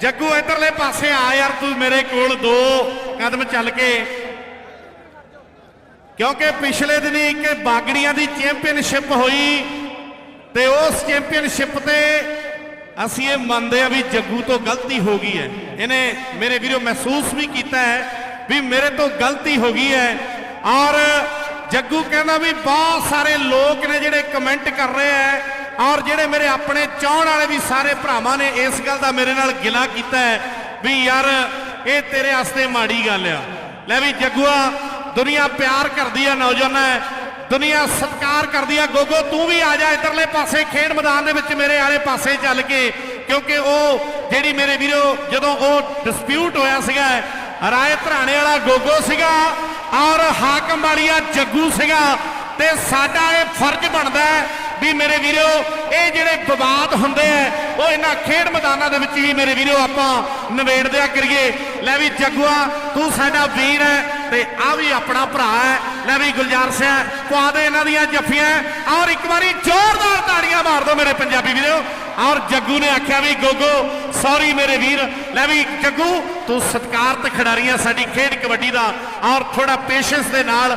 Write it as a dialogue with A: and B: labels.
A: ਜੱਗੂ, ਇਧਰਲੇ ਪਾਸੇ ਆ ਯਾਰ, ਤੂੰ ਮੇਰੇ ਕੋਲ ਦੋ ਕਦਮ ਚੱਲ ਕੇ। ਕਿਉਂਕਿ ਪਿਛਲੇ ਦਿਨੀ ਇੱਕ ਬਾਗੜੀਆਂ ਦੀ ਚੈਂਪੀਅਨਸ਼ਿਪ ਹੋਈ ਤੇ ਉਸ ਚੈਂਪੀਅਨਸ਼ਿਪ ਤੇ ਅਸੀਂ ਇਹ ਮੰਨਦੇ ਆ ਵੀ ਜੱਗੂ ਤੋਂ ਗਲਤੀ ਹੋ ਗਈ ਹੈ। ਇਹਨੇ ਮੇਰੇ ਵੀਰੋ ਮਹਿਸੂਸ ਵੀ ਕੀਤਾ ਹੈ ਵੀ ਮੇਰੇ ਤੋਂ ਗਲਤੀ ਹੋ ਗਈ ਹੈ। ਔਰ ਜੱਗੂ ਕਹਿੰਦਾ ਵੀ ਬਹੁਤ ਸਾਰੇ ਲੋਕ ਨੇ ਜਿਹੜੇ ਕਮੈਂਟ ਕਰ ਰਹੇ ਹੈ ਔਰ ਜਿਹੜੇ ਮੇਰੇ ਆਪਣੇ ਚਾਹਣ ਵਾਲੇ ਵੀ ਸਾਰੇ ਭਰਾਵਾਂ ਨੇ ਇਸ ਗੱਲ ਦਾ ਮੇਰੇ ਨਾਲ ਗਿਲਾ ਕੀਤਾ ਹੈ ਵੀ ਯਾਰ, ਇਹ ਤੇਰੇ ਵਾਸਤੇ ਮਾੜੀ ਗੱਲ ਆ। ਲੈ ਵੀ ਜੱਗੂਆ, ਦੁਨੀਆ ਪਿਆਰ ਕਰਦੀ ਆ ਨੌਜਵਾਨਾਂ ਹੈ ਦੁਨੀਆ ਸਤਿਕਾਰ ਕਰਦੀ ਆ। ਗੋਗੋ, ਤੂੰ ਵੀ ਆ ਜਾ ਇਧਰਲੇ ਪਾਸੇ ਖੇਡ ਮੈਦਾਨ ਦੇ ਵਿੱਚ ਮੇਰੇ ਆਲੇ ਪਾਸੇ ਚੱਲ ਕੇ। ਕਿਉਂਕਿ ਉਹ ਜਿਹੜੀ ਮੇਰੇ ਵੀਰੋ, ਜਦੋਂ ਉਹ ਡਿਸਪਿਊਟ ਹੋਇਆ ਸੀਗਾ, ਰਾਏ ਧਰਾਣੇ ਵਾਲਾ ਗੋਗੋ ਸੀਗਾ ਔਰ ਹਾਕਮ ਵਾਲੀਆ ਜੱਗੂ ਸੀਗਾ, ਤੇ ਸਾਡਾ ਇਹ ਫਰਜ਼ ਬਣਦਾ ਹੈ ਵੀ ਮੇਰੇ ਵੀਰੋ, ਇਹ ਜਿਹੜੇ ਵਿਵਾਦ ਹੁੰਦੇ ਆ, ਉਹ ਇਹਨਾਂ ਖੇਡ ਮੈਦਾਨਾਂ ਦੇ ਵਿੱਚ ਹੀ ਮੇਰੇ ਵੀਰੋ ਆਪਾਂ ਨਿਬੇੜ ਕਰੀਏ। ਲੈ ਵੀ ਜੱਗੂਆ, ਤੂੰ ਸਾਡਾ ਵੀਰ ਹੈ ਤੇ ਆ ਵੀ ਆਪਣਾ ਭਰਾ ਹੈ ਲੈ ਵੀ ਗੁਲਜ਼ਾਰ ਸਿੰਘ, ਪਵਾ ਦੇ ਇਹਨਾਂ ਦੀਆਂ ਜੱਫੀਆਂ। ਔਰ ਇੱਕ ਵਾਰੀ ਜ਼ੋਰਦਾਰ ਤਾੜੀਆਂ ਮਾਰ ਦਿਓ ਮੇਰੇ ਪੰਜਾਬੀ ਵੀਰੋ। ਔਰ ਜੱਗੂ ਨੇ ਆਖਿਆ ਵੀ, ਗੋਗੋ ਸੌਰੀ ਮੇਰੇ ਵੀਰ। ਲੈ ਵੀ ਜੱਗੂ, ਤੂੰ ਸਤਿਕਾਰਤ ਖਿਡਾਰੀਆਂ, ਸਾਡੀ ਖੇਡ ਕਬੱਡੀ ਦਾ ਔਰ ਥੋੜਾ ਪੇਸ਼ੈਂਸ ਦੇ ਨਾਲ